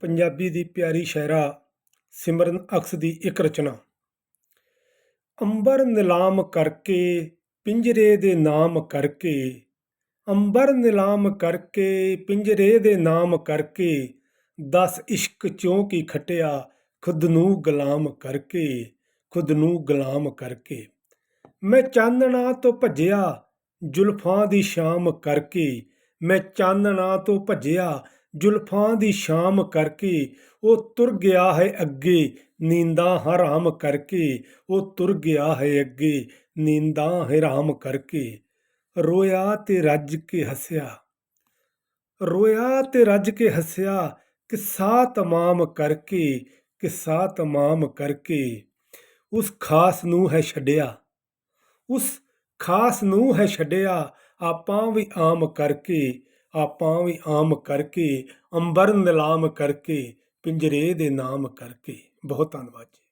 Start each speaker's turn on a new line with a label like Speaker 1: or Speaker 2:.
Speaker 1: ਪੰਜਾਬੀ ਦੀ ਪਿਆਰੀ ਸ਼ਾਇਰਾ ਸਿਮਰਨ ਅਕਸ ਦੀ ਇੱਕ ਰਚਨਾ। ਅੰਬਰ ਨਿਲਾਮ ਕਰਕੇ ਪਿੰਜਰੇ ਦੇ ਨਾਮ ਕਰਕੇ, ਅੰਬਰ ਨਿਲਾਮ ਕਰਕੇ ਪਿੰਜਰੇ ਦੇ ਨਾਮ ਕਰਕੇ, ਦਸ ਇਸ਼ਕ ਚੋਂ ਕੀ ਖਟਿਆ ਖੁਦ ਨੂੰ ਗੁਲਾਮ ਕਰਕੇ, ਖੁਦ ਨੂੰ ਗੁਲਾਮ ਕਰਕੇ। ਮੈਂ ਚਾਨਣਾ ਤੋਂ ਭੱਜਿਆ, ਜ਼ੁਲਫਾਂ ਦੀ ਸ਼ਾਮ ਕਰਕੇ, ਮੈਂ ਚਾਨਣਾ ਤੋਂ ਭੱਜਿਆ ਜ਼ੁਲਫਾਂ ਦੀ ਸ਼ਾਮ ਕਰਕੇ ਉਹ ਤੁਰ ਗਿਆ ਹੈ ਅੱਗੇ, ਨੀਂਦਾਂ ਹਰਾਮ ਕਰਕੇ। ਉਹ ਤੁਰ ਗਿਆ ਹੈ ਅੱਗੇ, ਨੀਂਦਾਂ ਹਰਾਮ ਕਰਕੇ। ਰੋਇਆ ਤੇ ਰੱਜ ਕੇ ਹੱਸਿਆ। ਰੋਇਆ ਤੇ ਰੱਜ ਕੇ ਹੱਸਿਆ, ਕਿੱਸਾ ਤਮਾਮ ਕਰਕੇ, ਕਿੱਸਾ ਤਮਾਮ ਕਰਕੇ। ਉਸ ਖਾਸ ਨੂੰ ਹੈ ਛੱਡਿਆ। ਉਸ ਖਾਸ ਨੂੰ ਹੈ ਛੱਡਿਆ, ਆਪਾਂ ਵੀ ਆਮ ਕਰਕੇ। ਆਪਾਂ ਵੀ ਆਮ ਕਰਕੇ ਅੰਬਰ ਨਿਲਾਮ ਕਰਕੇ ਪਿੰਜਰੇ ਦੇ ਨਾਮ ਕਰਕੇ। ਬਹੁਤ ਧੰਨਵਾਦ ਜੀ।